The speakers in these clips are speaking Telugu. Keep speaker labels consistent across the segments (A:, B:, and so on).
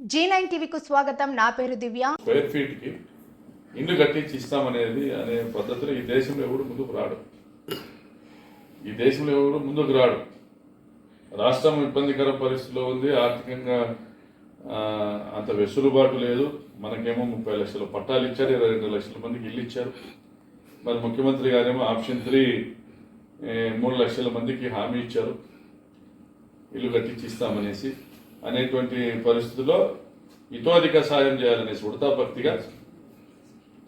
A: జీ నైన్ టీవీకు స్వాగతం. నా పేరు దివ్య.
B: స్క్వేర్ ఫీట్కి ఇల్లు కట్టించి ఇస్తామనేది అనే పద్ధతిలో ఈ దేశంలో ఎవడు ముందుకు రాడు. ఈ దేశంలో ఎవడు ముందుకు రాడు. రాష్ట్రం ఇబ్బందికర పరిస్థితిలో ఉంది. ఆర్థికంగా అంత వెసులుబాటు లేదు. మనకేమో ముప్పై లక్షల పట్టాలు ఇచ్చారు ఇరవై రెండు లక్షల మందికి ఇల్లు ఇచ్చారు. మరి ముఖ్యమంత్రి గారేమో ఆప్షన్ త్రీ మూడు లక్షల మందికి హామీ ఇచ్చారు. ఇల్లు కట్టించి ఇస్తామనేసి. అనేటువంటి పరిస్థితుల్లో ఇతోధిక సాయం చేయాలనే ఉడతా భక్తిగా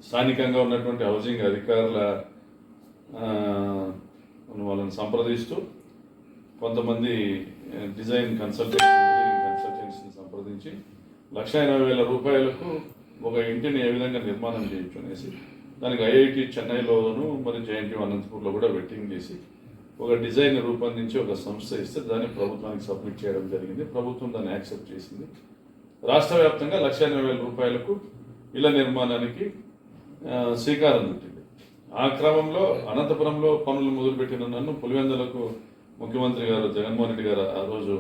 B: స్థానికంగా ఉన్నటువంటి హౌసింగ్ అధికారుల వాళ్ళని సంప్రదిస్తూ కొంతమంది డిజైన్ కన్సల్టెంట్ కన్సల్టెన్స్ని కన్సల్టెంట్స్ని సంప్రదించి లక్ష ఎనభై వేల రూపాయలకు ఒక ఇంటిని ఏ విధంగా నిర్మాణం చేయొచ్చు అనేసి దానికి ఐఐటి చెన్నైలోను మరి జేఎన్టీ అనంతపూర్లో కూడా వెట్టింగ్ చేసి ఒక డిజైన్ రూపొందించి ఒక సంస్థ ఇస్తే దాన్ని ప్రభుత్వానికి సబ్మిట్ చేయడం జరిగింది. ప్రభుత్వం దాన్ని యాక్సెప్ట్ చేసింది. రాష్ట్ర వ్యాప్తంగా లక్ష ఎనభై వేల రూపాయలకు ఇళ్ళ నిర్మాణానికి శ్రీకారం చుట్టింది. ఆ క్రమంలో అనంతపురంలో పనులు మొదలుపెట్టిన నన్ను పులివెందులకు ముఖ్యమంత్రి గారు జగన్మోహన్ రెడ్డి గారు ఆ రోజు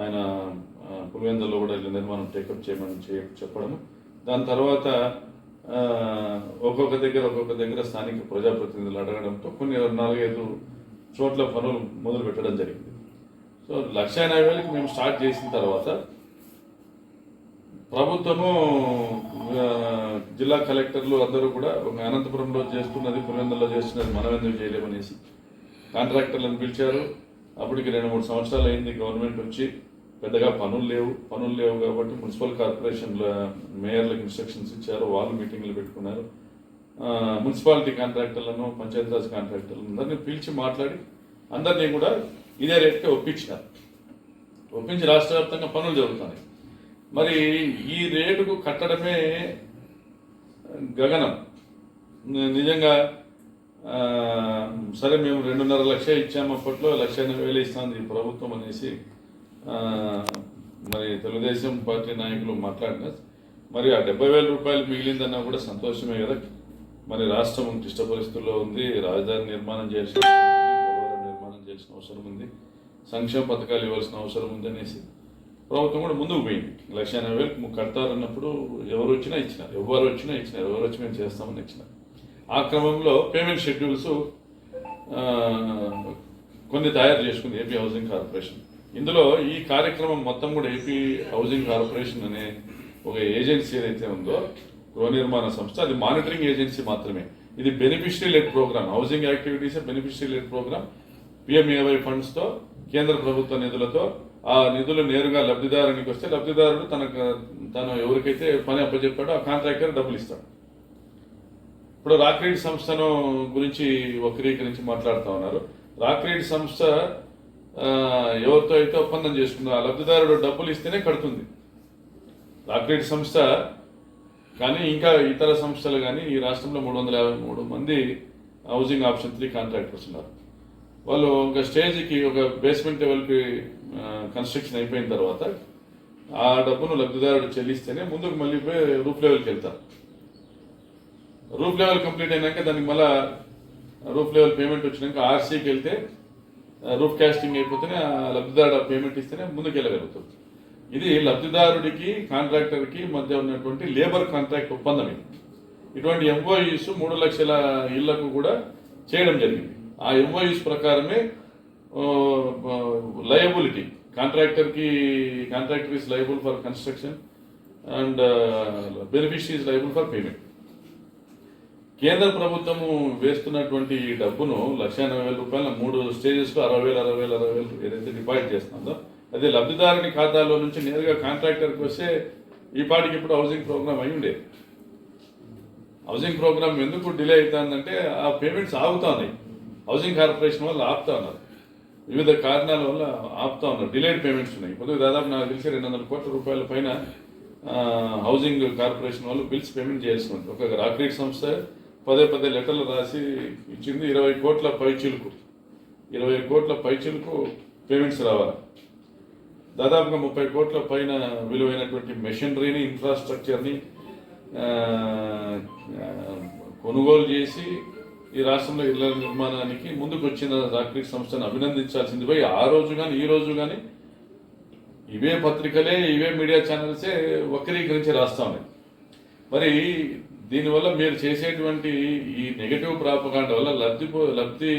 B: ఆయన ఆ, పులివెందులో కూడా ఇళ్ళ నిర్మాణం టేకప్ చేయమని చే- చెప్పడము. దాని తర్వాత ఒక్కొక్క దగ్గర ఒక్కొక్క దగ్గర స్థానిక ప్రజాప్రతినిధులు అడగడంతో కొన్ని నాలుగైదు చోట్ల పనులు మొదలు పెట్టడం జరిగింది. సో లక్ష ఎనభై వేలకి మేము స్టార్ట్ చేసిన తర్వాత ప్రభుత్వము జిల్లా కలెక్టర్లు అందరూ కూడా ఒక అనంతపురంలో చేస్తున్నది పులివెందులో చేస్తున్నది మనం ఎందుకు చేయలేమనేసి కాంట్రాక్టర్లను పిలిచారు. అప్పటికి రెండు మూడు సంవత్సరాలు అయింది గవర్నమెంట్ వచ్చి పెద్దగా పనులు లేవు. పనులు లేవు కాబట్టి మున్సిపల్ కార్పొరేషన్ల మేయర్లకు ఇన్స్ట్రక్షన్స్ ఇచ్చారు. వాళ్ళు మీటింగ్లు పెట్టుకున్నారు. మున్సిపాలిటీ కాంట్రాక్టర్లను పంచాయతీరాజ్ కాంట్రాక్టర్లను అందరినీ పిలిచి మాట్లాడి అందరినీ కూడా ఇదే రేట్కి ఒప్పించినారు. ఒప్పించి రాష్ట్ర వ్యాప్తంగా పనులు జరుగుతున్నాయి. మరి ఈ రేటుకు కట్టడమే గగనం. నిజంగా సరే మేము రెండున్నర లక్ష ఇచ్చాము అప్పట్లో లక్ష ఎనభై వేలు ఇస్తాను ఈ ప్రభుత్వం అనేసి మరి తెలుగుదేశం పార్టీ నాయకులు మాట్లాడిన మరి ఆ డెబ్బై వేల రూపాయలు మిగిలిందన్నా కూడా సంతోషమే కదా. మరి రాష్ట్రం క్లిష్ట పరిస్థితుల్లో ఉంది రాజధాని నిర్మాణం చేయాల్సిన పోలవరం నిర్మాణం చేయాల్సిన అవసరం ఉంది సంక్షేమ పథకాలు ఇవ్వాల్సిన అవసరం ఉంది అనేసి. ప్రభుత్వం కూడా ముందుకు పోయింది. లక్ష ఎనభై వేలు కడతారన్నప్పుడు ఎవరు వచ్చినా ఇచ్చినారు ఎవరు వచ్చినా ఇచ్చినారు ఎవరు వచ్చి మేము చేస్తామని ఇచ్చినారు. ఆ క్రమంలో పేమెంట్ షెడ్యూల్స్ కొన్ని తయారు చేసుకుంది ఏపీ హౌసింగ్ కార్పొరేషన్. ఇందులో ఈ కార్యక్రమం మొత్తం కూడా ఏపీ హౌసింగ్ కార్పొరేషన్ అనే ఒక ఏజెన్సీ ఏదైతే ఉందో గృహ నిర్మాణ సంస్థ అది మానిటరింగ్ ఏజెన్సీ మాత్రమే. ఇది beneficiary led programme housing activities beneficiary led programme. PMAY ఫండ్స్తో కేంద్ర ప్రభుత్వ నిధులతో ఆ నిధులు నేరుగా లబ్ధిదారునికి వస్తే లబ్ధిదారుడు తనకు తను ఎవరికైతే పని అప్పచెప్పాడో ఆ కాంట్రాక్టర్ డబ్బులు ఇస్తాడు. ఇప్పుడు రాక్రీడ్ సంస్థను గురించి వక్రీకరించి మాట్లాడుతూ ఉన్నారు. రాక్రీడ్ సంస్థ ఎవరితో అయితే ఒప్పందం చేసుకుందో ఆ లబ్ధిదారుడు డబ్బులు ఇస్తేనే కడుతుంది. రాక్రీడ్ సంస్థ కానీ ఇంకా ఇతర సంస్థలు కానీ ఈ రాష్ట్రంలో మూడు వందల యాభై మూడు మంది హౌసింగ్ ఆప్షన్ త్రీ కాంట్రాక్టర్స్ ఉన్నారు. వాళ్ళు ఒక స్టేజ్కి ఒక బేస్మెంట్ లెవెల్కి కన్స్ట్రక్షన్ అయిపోయిన తర్వాత ఆ డబ్బును లబ్ధిదారుడు చెల్లిస్తేనే ముందుకు మళ్ళీ పోయి రూఫ్ లెవెల్కి వెళ్తారు. రూఫ్ లెవెల్ కంప్లీట్ అయినాక దానికి మళ్ళా రూఫ్ లెవెల్ పేమెంట్ వచ్చినాక ఆర్సీకి వెళ్తే రూఫ్ క్యాస్టింగ్ అయిపోతేనే ఆ లబ్ధిదారుడు పేమెంట్ ఇస్తేనే ముందుకు వెళ్ళగలుగుతుంది ఇది లబ్ధిదారుడికి కాంట్రాక్టర్కి మధ్య ఉన్నటువంటి లేబర్ కాంట్రాక్ట్ ఒప్పందం ఇది ఇటువంటి ఎంఓయూస్ మూడు లక్షల ఇళ్ళకు కూడా చేయడం జరిగింది. ఆ ఎంఓయూస్ ప్రకారమే liability కాంట్రాక్టర్కి contractor is liable for construction and beneficiary is liable for payment. కేంద్ర ప్రభుత్వము వేస్తున్నటువంటి ఈ డబ్బును లక్ష ఎనభై వేల రూపాయల మూడు స్టేజెస్ అరవై వేలు అరవై వేలు అరవై వేలు ఏదైతే డిపాజిట్ చేస్తుందో అది లబ్ధిదారుని ఖాతాలో నుంచి నేరుగా కాంట్రాక్టర్కి వస్తే ఈ పాటికి ఇప్పుడు హౌసింగ్ ప్రోగ్రామ్ అయి ఉండేది హౌసింగ్ ప్రోగ్రామ్ ఎందుకు డిలే అవుతుందంటే ఆ పేమెంట్స్ ఆగుతా ఉన్నాయి హౌసింగ్ కార్పొరేషన్ వల్ల ఆపుతా ఉన్నారు. వివిధ కారణాల వల్ల ఆపుతా ఉన్నారు. డిలేడ్ పేమెంట్స్ ఉన్నాయి. ఇప్పుడు దాదాపు నాకు తెలిసి రెండు వందల కోట్ల రూపాయల పైన హౌసింగ్ కార్పొరేషన్ వాళ్ళు బిల్స్ పేమెంట్ చేయాల్సి ఉంది ఒక రాక్రీట్ సంస్థ పదే పదే లెటర్లు రాసి ఇచ్చింది. ఇరవై కోట్ల పైచీలకు ఇరవై కోట్ల పైచీలకు పేమెంట్స్ రావాలి. దాదాపుగా ముప్పై కోట్ల పైన విలువైనటువంటి మెషినరీని ఇన్ఫ్రాస్ట్రక్చర్ని కొనుగోలు చేసి ఈ రాష్ట్రంలో ఇళ్ళ నిర్మాణానికి ముందుకు వచ్చిన రాక్రీ సంస్థను అభినందించాల్సింది. పోయి ఆ రోజు కానీ ఈ రోజు కానీ ఇవే పత్రికలే ఇవే మీడియా ఛానల్సే వక్రీకరించి రాస్తా ఉన్నాయి. మరి దీనివల్ల మీరు చేసేటువంటి ఈ నెగటివ్ ప్రాపకాండ వల్ల లబ్ధి లబ్ధి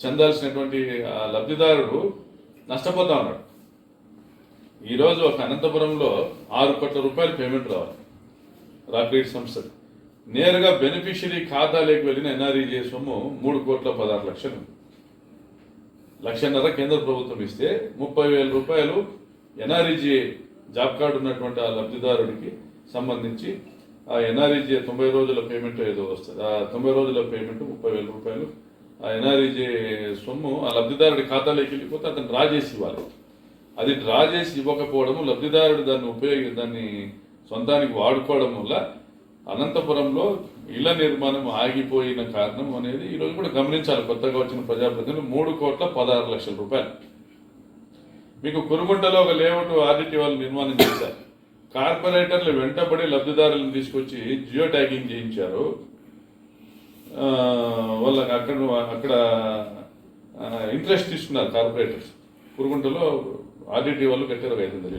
B: చెందాల్సినటువంటి ఆ లబ్ధిదారుడు నష్టపోతా ఉన్నాడు. ఈరోజు ఒక అనంతపురంలో ఆరు కోట్ల రూపాయలు పేమెంట్ రావాలి. రాపిడ్ సంస్థకు నేరుగా బెనిఫిషియరీ ఖాతాలోకి వెళ్ళిన ఎన్ఆర్ఈజే సొమ్ము మూడు కోట్ల పదహారు లక్షలు. లక్షన్నర కేంద్ర ప్రభుత్వం ఇస్తే ముప్పై వేల రూపాయలు ఎన్ఆర్ఈజీ జాబ్ కార్డు ఉన్నటువంటి ఆ లబ్ధిదారుడికి సంబంధించి ఆ ఎన్ఆర్ఈజీ తొంభై రోజుల పేమెంట్ ఏదో వస్తుంది. ఆ తొంభై రోజుల పేమెంట్ ముప్పై వేల రూపాయలు ఆ ఎన్ఆర్ఈజీ సొమ్ము ఆ లబ్ధిదారుడి ఖాతాలోకి వెళ్ళిపోతే అతను డ్రా చేసి ఇవ్వాలి. అది డ్రా చేసి ఇవ్వకపోవడము లబ్ధిదారుడు దాన్ని ఉపయోగి దాన్ని సొంతానికి వాడుకోవడం వల్ల అనంతపురంలో ఇళ్ళ నిర్మాణం ఆగిపోయిన కారణం అనేది ఈరోజు కూడా గమనించాలి. కొత్తగా వచ్చిన ప్రజాప్రతినిధులు మూడు కోట్ల పదహారు లక్షల రూపాయలు. మీకు కురుగుంటలో ఒక లేఅవుట్ ఆర్డిటి వాళ్ళు నిర్మాణం చేశారు. కార్పొరేటర్లు వెంటబడి లబ్ధిదారులను తీసుకొచ్చి జియో ట్యాగింగ్ చేయించారు. వాళ్ళకి అక్కడ అక్కడ ఇంట్రెస్ట్ తీసుకున్నారు కార్పొరేటర్స్. కురుగుంటలో ఆర్డీటీ వాళ్ళు కట్టారు ఒక ఐదు వందలు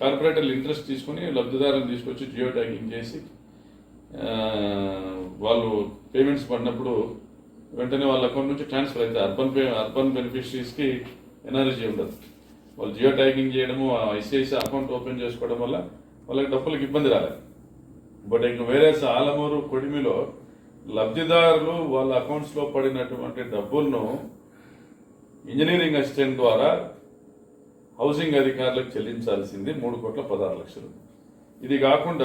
B: కార్పొరేటర్లు ఇంట్రెస్ట్ తీసుకుని లబ్ధిదారులను తీసుకొచ్చి జియో ట్యాగింగ్ చేసి వాళ్ళు పేమెంట్స్ పడినప్పుడు వెంటనే వాళ్ళ అకౌంట్ నుంచి ట్రాన్స్ఫర్ అవుతాయి అర్బన్ పే అర్బన్ బెనిఫిషరీస్కి ఎనర్జీ ఉండదు. వాళ్ళు జియో ట్యాగింగ్ చేయడము ఐసిఐసి అకౌంట్ ఓపెన్ చేసుకోవడం వల్ల వాళ్ళకి డబ్బులకు ఇబ్బంది రాలేదు. బట్ ఇంకా వేరే ఆలమూరు కొడిమిలో లబ్ధిదారులు వాళ్ళ అకౌంట్స్లో పడినటువంటి డబ్బులను ఇంజనీరింగ్ అసిస్టెంట్ ద్వారా హౌసింగ్ అధికారులకు చెల్లించాల్సింది మూడు కోట్ల పదహారు లక్షలు. ఇది కాకుండా